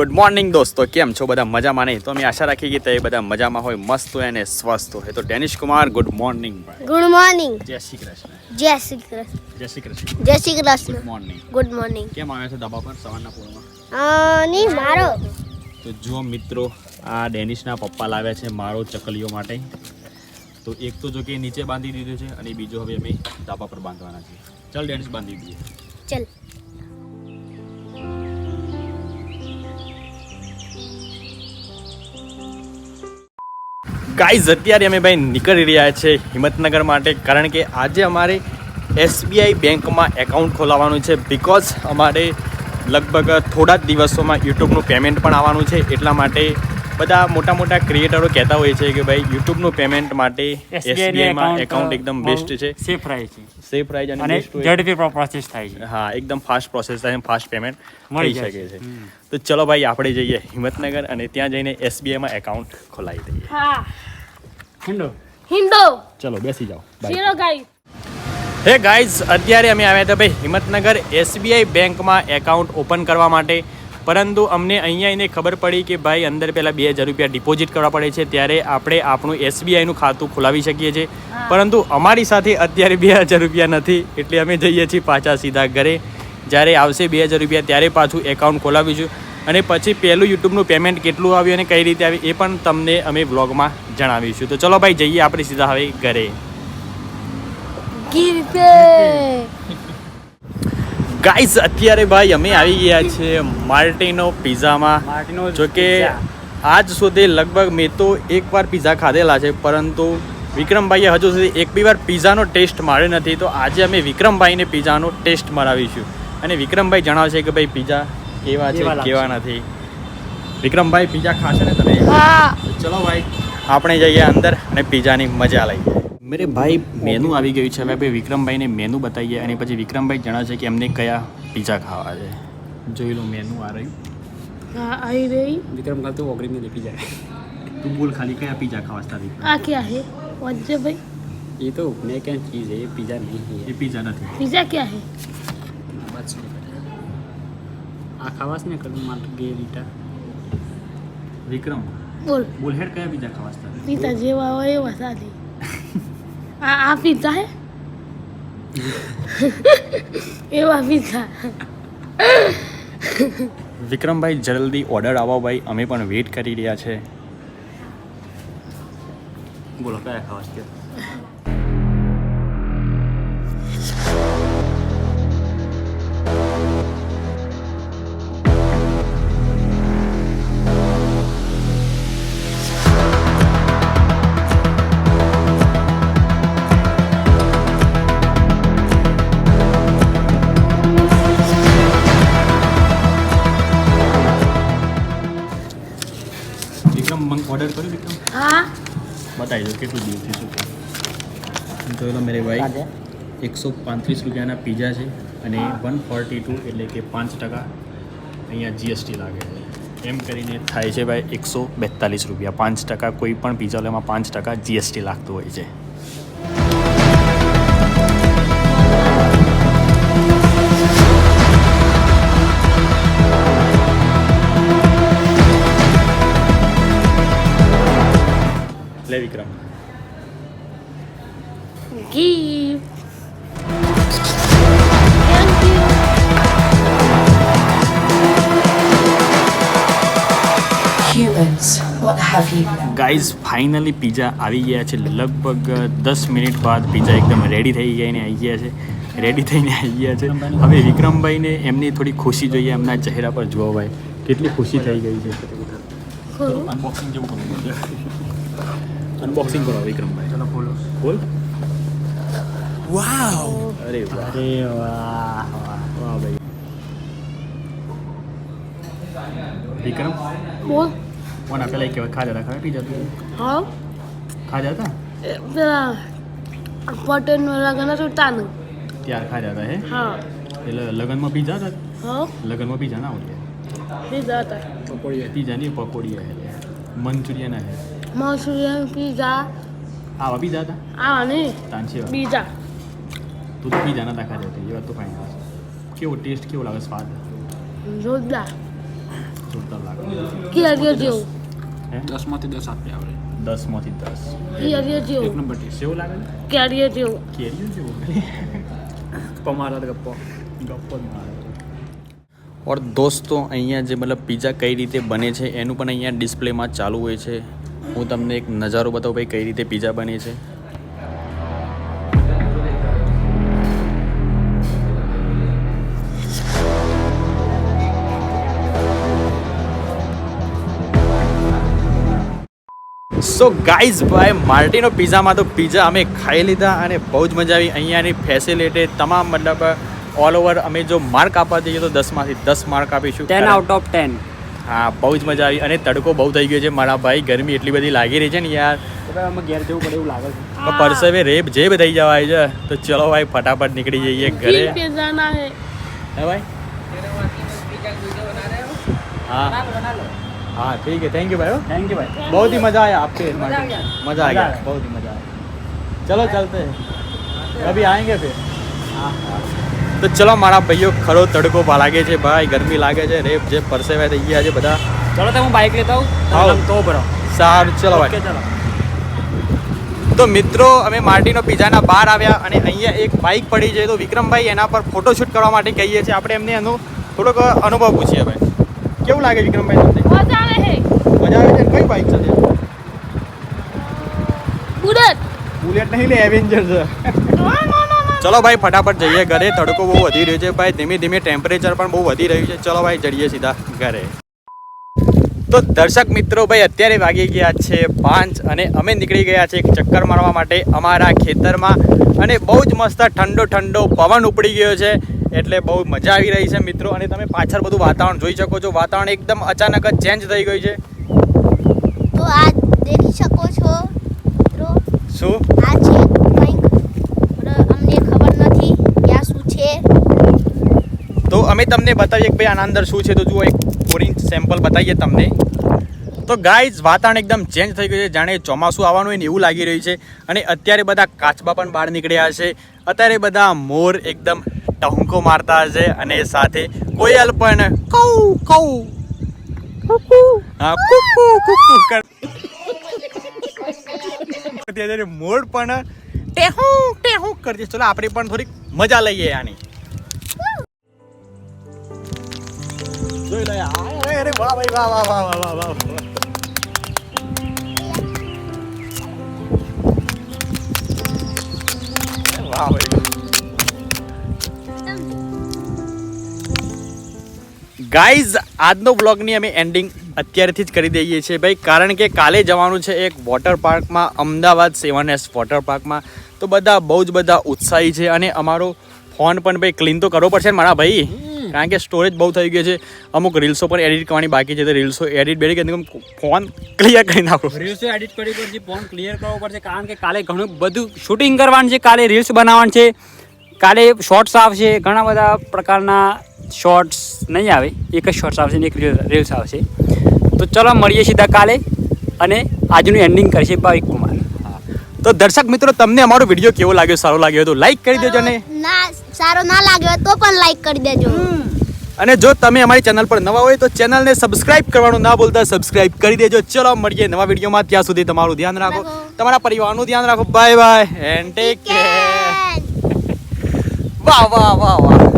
Good morning દોસ્તો કેમ છો? બધા મજામાં નહીં? તો અમે આશા રાખી કે તે બધા મજામાં હોય મસ્ત હોય અને સ્વસ્થ હોય. તો Danish Kumar good morning good morning Jai Shri Krishna. જય Shri Krishna. Jai Shri Krishna. Jai Shri good morning good morning કેમ આવ્યા છે દબા પર સવારના પૂર્ણમાં નહીં મારો. તો જુઓ મિત્રો આ ડેનિશના પપ્પા લાવ્યા છે મારો ચકલીઓ માટે. તો એક તો જો કે નીચે બાંધી દીધું છે અને બીજો હવે અમે ધાબા પર બાંધવાના છે. ચાલ ડેનિશ બાંધી દઈએ. ચલ. ગાઈઝ અત્યારે અમે ભાઈ નીકળી રહ્યા છે હિંમતનગર માટે કારણ કે આજે અમારે એસબીઆઈ બેંકમાં એકાઉન્ટ ખોલાવવાનું છે. બિકોઝ અમારે લગભગ થોડા જ દિવસોમાં યુટ્યુબનું પેમેન્ટ પણ આવવાનું છે. એટલા માટે બધા મોટા મોટા ક્રિએટરો કહેતા હોય છે કે ભાઈ યુટ્યુબનું પેમેન્ટ માટે એસબીઆઈમાં એકાઉન્ટ એકદમ બેસ્ટ છે. સેફ રહે છે. સેફ પ્રાઇઝ અને. ઝડપી પ્રોસેસ થાય છે. હા એકદમ ફાસ્ટ પ્રોસેસ થાય ફાસ્ટ પેમેન્ટ મળી શકે છે. તો ચલો ભાઈ આપણે જઈએ હિંમતનગર અને ત્યાં જઈને એસબીઆઈમાં એકાઉન્ટ ખોલાવી દઈએ. હા. હિન્દો. હિન્દો. ચલો બેસી જાઓ. ચલો ગાઈ હે ગાઈઝ અત્યારે અમે આવ્યા હતા ભાઈ હિંમતનગર એસબીઆઈ બેંકમાં એકાઉન્ટ ઓપન કરવા માટે. પરંતુ અમને અહીંયા એને ખબર પડી કે ભાઈ અંદર પહેલાં બે હજાર રૂપિયા ડિપોઝિટ કરવા પડે છે ત્યારે આપણે આપણું એસબીઆઈનું ખાતું ખોલાવી શકીએ છીએ. પરંતુ અમારી સાથે અત્યારે બે હજાર રૂપિયા નથી એટલે અમે જઈએ છીએ પાછા સીધા ઘરે. જ્યારે આવશે બે હજાર રૂપિયા ત્યારે પાછું એકાઉન્ટ ખોલાવીશું. અને પછી પહેલું યુટ્યુબનું પેમેન્ટ કેટલું આવ્યું અને કઈ રીતે આવ્યું એ પણ તમને અમે વ્લોગમાં જણાવીશું. તો ચલો ભાઈ જઈએ આપણે સીધા હવે ઘરે. ગાઈઝ અત્યારે ભાઈ અમે આવી ગયા છે માર્ટિનો પિઝામાં માર્ટિનો જો કે આજ સુધી લગભગ મેં તો એકવાર પિઝા ખાધેલા છે પરંતુ વિક્રમભાઈએ હજુ સુધી એક બી વાર પિઝાનો ટેસ્ટ માર્યો નથી. તો આજે અમે વિક્રમભાઈને પિઝાનો ટેસ્ટ મરાવીશું અને વિક્રમભાઈ જણાવશે કે ભાઈ પિઝા કેવા છે કેવા નથી. વિક્રમભાઈ પિઝા ખાશે ને તમે? હા. ચલો ભાઈ આપણે જઈએ અંદર અને પિઝાની મજા લઈએ. મેરે ભાઈ મેનુ આવી ગયું છે હવે ભાઈ વિક્રમભાઈને મેનુ બતાવીએ અને પછી વિક્રમભાઈ જણાવશે કે એમને કયા પિઝા ખાવા છે જોઈ લો મેનુ આ રહ્યું હા આવી રહી વિક્રમ કાલ તો ઓગળી में लेके जाए તું બોલ ખાલી કયા પિઝા ખાવા છે તારી આ ક્યાં હે વજ્જે ભાઈ ये तो उपने क्या चीज़ है ये पिज़्ज़ा नहीं है એ પિઝા નથી પિઝા ક્યાં હે बस आ खावास ने कर मार्गेरिटा વિક્રમ બોલ બોલ હેડ કયા પિઝા ખાવા છે તારે પિઝા જેવા હોય એવા સાદી આ આ પિઝા હે? એવા પિઝા વિક્રમભાઈ જલ્દી ઓર્ડર આવો ભાઈ. અમે પણ વેઇટ કરી રહ્યા છે. બોલો કયા ખાવા છે? બતાવી દો કેટલું દિવસથી શું જોઈ લો મેરે ભાઈ એકસો પાંત્રીસ રૂપિયાના પીઝા છે અને વન ફોર્ટી ટુ એટલે કે પાંચ ટકા અહીંયા જીએસટી લાગે છે એમ કરીને થાય છે ભાઈ એકસો બેતાલીસ રૂપિયા પાંચ ટકા કોઈ પણ પીઝા લેવામાં પાંચ ટકા જીએસટી લાગતું હોય છે ગાઈઝ ફાઇનલી પીઝા આવી ગયા છે. લગભગ દસ મિનિટ બાદ પીઝા એકદમ રેડી થઈ ગયા અને આવી ગયા છે. રેડી થઈને આવી ગયા છે. હવે વિક્રમભાઈને એમની થોડી ખુશી જોઈએ એમના ચહેરા પર જુઓ ભાઈ. કેટલી ખુશી થઈ ગઈ છે. અનબોક્સિંગ છે. અનબોક્સિંગ કરો વિક્રમભાઈ. ચલો બોલો. બોલ. વાવ અરે વાહ. અરે વાહ વાહ ભાઈ. વિક્રમ? બોલ. કોના પેલા કહેવાય ખાધા હતા પીધા તું હા ખાધા હતા પેલા પટેલનું લગ્ન હતું તાનું ત્યાર ખાધા હતા હે હા એટલે લગ્નમાં પીઝા હતા હા લગ્નમાં પીઝા ના હોય પીઝા હતા પકોડીયા પીઝા નહીં પકોડીયા હે મંચુરિયન હે મંચુરિયન પીઝા આવા પીઝા હતા આવા નહીં તાંચી બીજા તું તો પીઝા નતા ખાધા હતા એ વાત તો ફાઈન કેવો ટેસ્ટ કેવો લાગે સ્વાદ જોરદાર જોરદાર લાગે કેરિયર જેવું દસમાંથી દસ આપી આવડે. દસમાંથી દસ. કેરીઓ એક નંબર ટેસ્ટ. એવું લાગે કેરીઓ જેવું. કેરીઓ જેવું ગપ્પો મારા ગપ્પો. ગપ્પો મારે. ઓર દોસ્તો અહીંયા જે મતલબ પીઝા કઈ રીતે બને છે એનું પણ અહીંયા ડિસ્પ્લેમાં ચાલુ હોય છે. હું તમને એક નજારો બતાવું ભાઈ કઈ રીતે પીઝા બને છે. સો ગાઈઝ ભાઈ માર્ટીનો પીઝામાં તો પીઝા અમે ખાઈ લીધા અને બહુ જ મજા આવી. અહીંયાની ફેસિલિટી તમામ મતલબ ઓલ ઓવર અમે જો માર્ક આપવા જઈએ તો દસમાંથી દસ માર્ક આપીશું. ટેન આઉટ ઓફ ટેન હા બહુ જ મજા આવી અને તડકો બહુ થઈ ગયો છે. મારા ભાઈ ગરમી એટલી બધી લાગી રહી છે ને યાર. ઘેર જવું પડે એવું લાગે છે. પરસેવે રેપ જે થઈ જવાય છે. તો ચલો ભાઈ ફટાફટ નીકળી જઈએ ઘરે. હે. ભાઈ? હા. हाँ ठीक है थैंक यू भाई થેન્ક યુ ભાઈ बहुत ही मजा आया आपके मजा मजा आ गया बहुत ही मजा आया चलो चलते हैं कभी आएंगे फिर તો ચલો મારા ભાઈઓ ખરો તડકો પા લાગે છે ભાઈ ગરમી લાગે છે રેપ જે પરસેવા થઈ ગયા છે બધા ચલો તો હું બાઇક લેતા આવો. આવું તો બરો સારું ચલો ઓકે ભાઈ ચલો તો મિત્રો અમે માર્ટીનો પિઝાના બહાર આવ્યા અને અહીંયા એક બાઇક પડી છે તો વિક્રમભાઈ એના પર ફોટોશૂટ કરવા માટે કહીએ છીએ આપણે એમને એનો થોડોક અનુભવ પૂછીએ ભાઈ કેવું લાગે વિક્રમભાઈ તમને? મજા આવે છે. મજા આવે છે? કઈ બાઇક છે બુલેટ. બુલેટ નહીં લે એવેન્જર છે. ચલો ભાઈ ફટાફટ જઈએ ઘરે. તડકો બહુ વધી રહ્યો છે ભાઈ. ધીમે ધીમે ટેમ્પરેચર પણ બહુ વધી રહ્યું છે. ચલો ભાઈ જઈએ સીધા ઘરે. તો દર્શક મિત્રો ભાઈ અત્યારે વાગી ગયા છે પાંચ અને અમે નીકળી ગયા છે એક ચક્કર મારવા માટે અમારા ખેતરમાં. અને બહુ જ મસ્ત ઠંડો ઠંડો પવન ઉપડી ગયો છે. એટલે બહુ મજા આવી રહી છે મિત્રો. અને તમે પાછળ બધું વાતાવરણ જોઈ શકો છો. વાતાવરણ એકદમ અચાનક જ ચેન્જ થઈ ગયું છે. તો આ દેખી શકો છો મિત્રો. શું? આ છે અમને ખબર નથી ક્યાં શું છે. તો અમે તમને બતાવીએ કે ભાઈ આના અંદર શું છે. તો જુઓ એક ઓરેન્જ સેમ્પલ બતાવીએ તમને. તો ગાઈઝ વાતાવરણ એકદમ ચેન્જ થઈ ગયું છે. જાણે ચોમાસું આવવાનું હોય ને એવું લાગી રહ્યું છે. અને અત્યારે બધા કાચબા પણ બહાર નીકળ્યા છે. અત્યારે બધા મોર એકદમ ટહુકો મારતા હશે અને સાથે કોયલ પણ કૌ કૌ હા કુકુ કુકુ કર અત્યારે પણ ટેહુ ટેહુ કરતી. ચલો આપણે પણ થોડીક મજા લઈએ આની. જોઈ લો અરે અરે વાહ ભાઈ વાહ વાહ વાહ વાહ વાહ વાહ. વાહ ભાઈ ગાઈઝ આજનો બ્લોગની અમે એન્ડિંગ અત્યારેથી જ કરી દઈએ છીએ ભાઈ. કારણ કે કાલે જવાનું છે એક વોટર પાર્કમાં અમદાવાદ સેવન એસ વોટર પાર્કમાં તો બધા બહુ જ બધા ઉત્સાહી છે અને અમારો ફોન પણ ભાઈ ક્લીન તો કરવો પડશે ને મારા ભાઈ. કારણ કે સ્ટોરેજ બહુ થઈ ગયો છે. અમુક રીલ્સો પણ એડિટ કરવાની બાકી છે તો રીલ્સો એડિટ બેડિટ કરી ફોન ક્લિયર કરી નાખો. રીલ્સો એડિટ કરવી પડશે ફોન ક્લિયર કરવો પડશે. કારણ કે કાલે ઘણું બધું શૂટિંગ કરવાનું છે કાલે રીલ્સ બનાવવાનું છે. કાલે શોર્ટ્સ આવશે ઘણા બધા પ્રકારના શોર્ટ્સ નહીં આવે એક જ શોર્ટ્સ આવશે ને એક રીલ્સ આવશે. તો ચલો મળીએ સીધા કાલે અને આજનું એન્ડિંગ કરશે ભાવિક કુમાર. તો દર્શક મિત્રો તમને અમારો વીડિયો કેવો લાગ્યો? સારો લાગ્યો તો લાઈક કરી દેજો ને. ના સારો ના લાગ્યો તો પણ લાઈક કરી દેજો. અને જો તમે અમારી ચેનલ પર નવા હોય તો ચેનલને સબસ્ક્રાઇબ કરવાનું ના ભૂલતા સબસ્ક્રાઇબ કરી દેજો. ચલો મળીએ નવા વિડીયોમાં ત્યાં સુધી તમારું ધ્યાન રાખો. રાખો. તમારા પરિવારનું ધ્યાન રાખો. Bye bye and take care વાહ વાહ વાહ વાહ